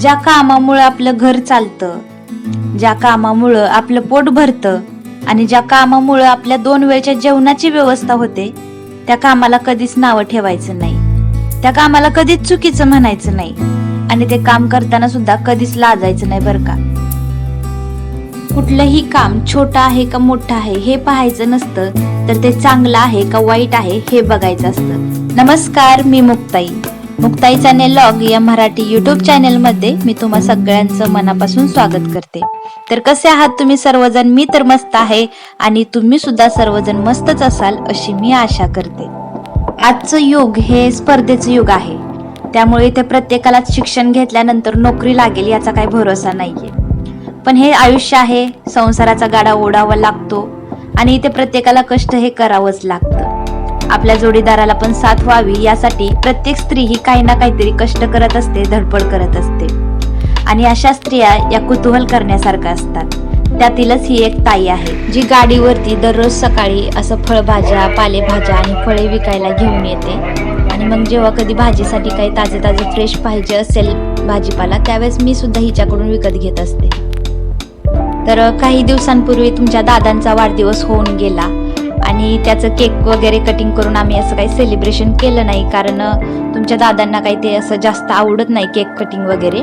ज्या कामामुळं आपलं घर चालतं ज्या कामामुळं आपलं पोट भरतं आणि ज्या कामामुळं आपल्या दोन वेळच्या जेवणाची व्यवस्था होते त्या कामाला कधीच नावं ठेवायचं नाही. त्या कामाला कधीच चुकीचं म्हणायचं नाही आणि ते काम करताना सुद्धा कधीच लाजायचं नाही बरं का. कुठलंही काम छोटं आहे का मोठं आहे हे पाहायचं नसतं तर ते चांगलं आहे का वाईट आहे हे बघायचं असतं. नमस्कार मी मुक्ताई. मुक्ताई चॅनेल लॉग या मराठी युट्यूब चॅनेल मध्ये मी तुम्हा सगळ्यांचं मनापासून स्वागत करते. तर कसे आहात तुम्ही सर्वजण? मी तर मस्त आहे आणि तुम्ही सुद्धा सर्वजण मस्तच असाल अशी मी आशा करते. आजचं युग हे स्पर्धेचं युग आहे. त्यामुळे इथे प्रत्येकालाच शिक्षण घेतल्यानंतर नोकरी लागेल याचा काही भरोसा नाहीये. पण हे आयुष्य आहे संसाराचा गाडा ओढावा लागतो आणि इथे प्रत्येकाला कष्ट हे करावंच लागतं. आपल्या जोडीदाराला पण साथ व्हावी यासाठी प्रत्येक स्त्री ही काही ना काहीतरी कष्ट करत असते धडपड करत असते. आणि अशा स्त्रिया या कुतूहल करण्यासारख्या असतात. त्यातीलच ही एक ताई आहे जी गाडीवरती दररोज सकाळी असं फळभाज्या पालेभाज्या आणि फळे विकायला घेऊन येते. आणि मग जेव्हा कधी भाजीसाठी काही ताजे ताजे फ्रेश पाहिजे असेल भाजीपाला त्यावेळेस मी सुद्धा हिच्याकडून विकत घेत असते. तर काही दिवसांपूर्वी तुमच्या दादांचा वाढदिवस होऊन गेला. आणि त्याचं केक वगैरे कटिंग करून आम्ही असं काही सेलिब्रेशन केलं नाही कारण तुमच्या दादांना काही ते असं जास्त आवडत नाही केक कटिंग वगैरे.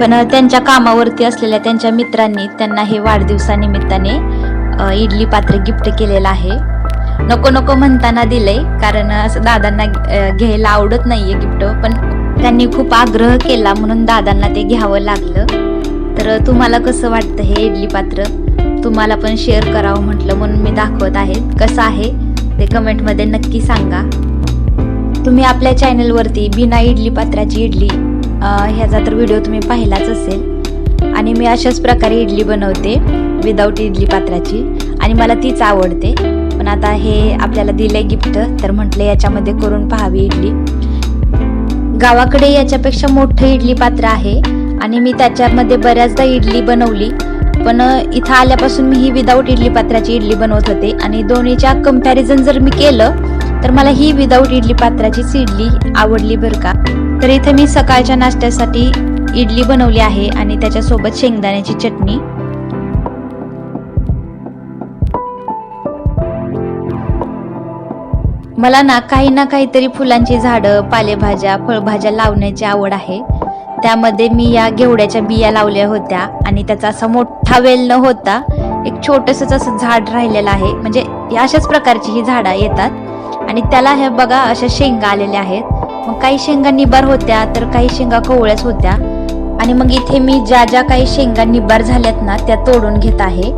पण त्यांच्या कामावरती असलेल्या त्यांच्या मित्रांनी त्यांना हे वाढदिवसानिमित्ताने इडली पात्र गिफ्ट केलेलं आहे. नको नको म्हणताना दिलंय कारण असं दादांना घ्यायला आवडत नाहीये गिफ्ट पण त्यांनी खूप आग्रह केला म्हणून दादांना ते घ्यावं लागलं. तर तुम्हाला कसं वाटतं हे इडली पात्र? तुम्हाला पण शेअर करावं म्हटलं म्हणून मी दाखवत आहे. कसं आहे ते कमेंटमध्ये नक्की सांगा. तुम्ही आपल्या चॅनलवरती बिना इडली पात्राची इडली ह्याचा तर व्हिडिओ तुम्ही पाहिलाच असेल. आणि मी अशाच प्रकारे इडली बनवते विदाऊट इडली पात्राची. आणि मला तीच आवडते. पण आता हे आपल्याला दिलंय गिफ्ट तर म्हटलं याच्यामध्ये करून पाहावी इडली. गावाकडे याच्यापेक्षा मोठं इडली पात्र आहे. आणि मी त्याच्यामध्ये बऱ्याचदा इडली बनवली. पण इथं आल्यापासून मी ही विदाऊट इडली पात्राची इडली बनवत होते आणि दोन्हीच्या कंपॅरिझन जर मी केलं तर मला ही विदाऊट इडली पात्राचीच इडली आवडली बरं का. तर इथे मी सकाळच्या नाश्त्यासाठी इडली बनवली आहे आणि त्याच्यासोबत शेंगदाण्याची चटणी. मला ना काही ना काहीतरी फुलांची झाडं पालेभाज्या फळभाज्या लावण्याची आवड आहे. त्यामध्ये मी या घेवड्याच्या बिया लावल्या होत्या आणि त्याचा असा मोठा वेल न होता एक छोटंसंच असं झाड राहिलेलं आहे. म्हणजे या अशाच प्रकारची ही झाडं येतात. आणि त्याला हे बघा अशा शेंगा आलेल्या आहेत. मग काही शेंगा निबार होत्या तर काही शेंगा कोवळ्याच होत्या. आणि मग इथे मी ज्या ज्या काही शेंगा निबार झाल्यात ना त्या तोडून घेत आहे.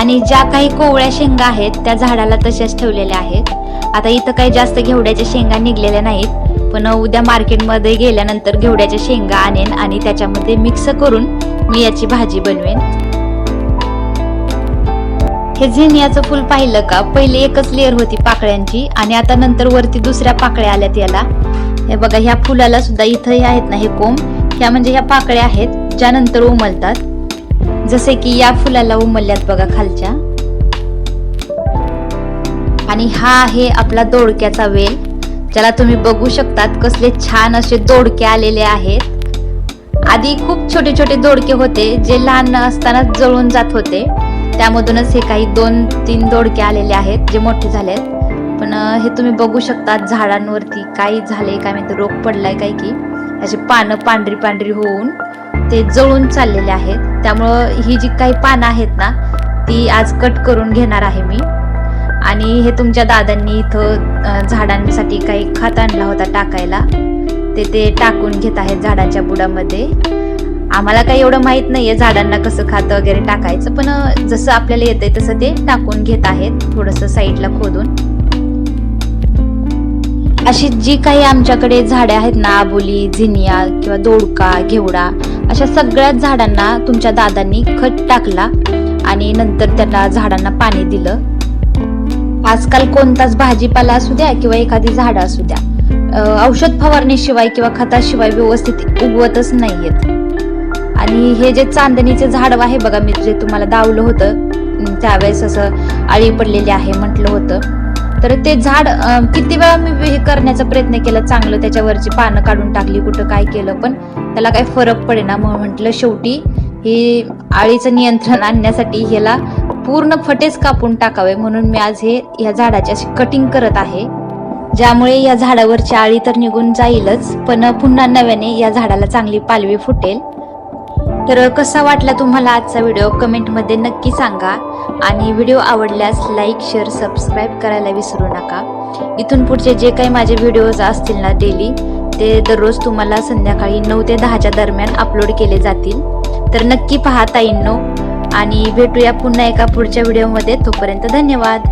आणि ज्या काही कोवळ्या शेंगा आहेत त्या झाडाला तशाच ठेवलेल्या आहेत. आता इथं काही जास्त घेवड्याच्या शेंगा निघलेल्या नाहीत. पण उद्या मार्केटमध्ये गेल्यानंतर घेवड्याच्या शेंगा आणेन आणि त्याच्यामध्ये मिक्स करून मी याची भाजी बनवेन. हे झिनियाचं फुल पाहिलं का? पहिले एकच लेअर होती पाकळ्यांची आणि आता नंतर वरती दुसऱ्या पाकळ्या आल्यात याला. हे बघा ह्या फुलाला सुद्धा इथं हे आहेत ना हे कोंब. ह्या म्हणजे ह्या पाकळ्या आहेत ज्या नंतर उमलतात. जसे की या फुलाला उमलल्यात बघा खालच्या. आणि हा आहे आपला दोडक्याचा वेल. ज्याला तुम्ही बघू शकतात कसले छान असे दोडके आलेले आहेत. आधी खूप छोटे छोटे दोडके होते जे लहान असताना जळून जात होते. त्यामधूनच हे काही दोन तीन दोडके आलेले आहेत जे मोठे झालेत. पण हे तुम्ही बघू शकता झाडांवरती काही झाले काय माहिती रोग पडलाय काय की. असे पानं पांढरी पांढरी होऊन ते जळून चाललेले आहेत. त्यामुळं ही जी काही पानं आहेत ना ती आज कट करून घेणार आहे मी. आणि हे तुमच्या दादांनी इथं झाडांसाठी काही खत आणला होता टाकायला. ते ते टाकून घेत आहेत झाडाच्या बुडामध्ये. आम्हाला काही एवढं माहीत नाहीये झाडांना कसं खातं वगैरे टाकायचं पण जसं आपल्याला येतंय तसं ते टाकून घेत आहेत थोडस साईडला खोदून. अशी जी काही आमच्याकडे झाडे आहेत ना आबोली झिनिया किंवा दोडका घेवडा अशा सगळ्याच झाडांना तुमच्या दादांनी खत टाकला आणि नंतर त्यांना झाडांना पाणी दिलं. आजकाल कोणताच भाजीपाला असू द्या किंवा एखादी झाडं असू द्या औषध फवारणीशिवाय किंवा खताशिवाय व्यवस्थित उगवतच नाहीयेत. आणि हे जे चांदणीचे झाड आहे बघा मी जे तुम्हाला दावलं होतं त्यावेळेस असं आळी पडलेली आहे म्हटलं होतं. तर ते झाड किती वेळा मी हे करण्याचा प्रयत्न केला चांगलं त्याच्यावरची पानं काढून टाकली कुठं काय केलं पण त्याला काही फरक पडेना. मग म्हटलं शेवटी ही आळीचं नियंत्रण आणण्यासाठी ह्याला पूर्ण फटेच कापून टाकावे म्हणून मी आज हे या झाडाची अशी कटिंग करत आहे. ज्यामुळे या झाडावरची आळी तर निघून जाईलच पण पुन्हा नव्याने या झाडाला चांगली पालवी फुटेल. तर कसा वाटला तुम्हाला आजचा व्हिडिओ कमेंटमध्ये नक्की सांगा. आणि व्हिडिओ आवडल्यास लाईक शेअर सबस्क्राईब करायला विसरू नका. इथून पुढचे जे काही माझे व्हिडिओज असतील ना डेली ते दररोज तुम्हाला संध्याकाळी नऊ ते दहाच्या दरम्यान अपलोड केले जातील. तर नक्की पहा ताईंनो आणि भेटूया पुन्हा एका पुढच्या व्हिडिओमध्ये तोपर्यंत धन्यवाद.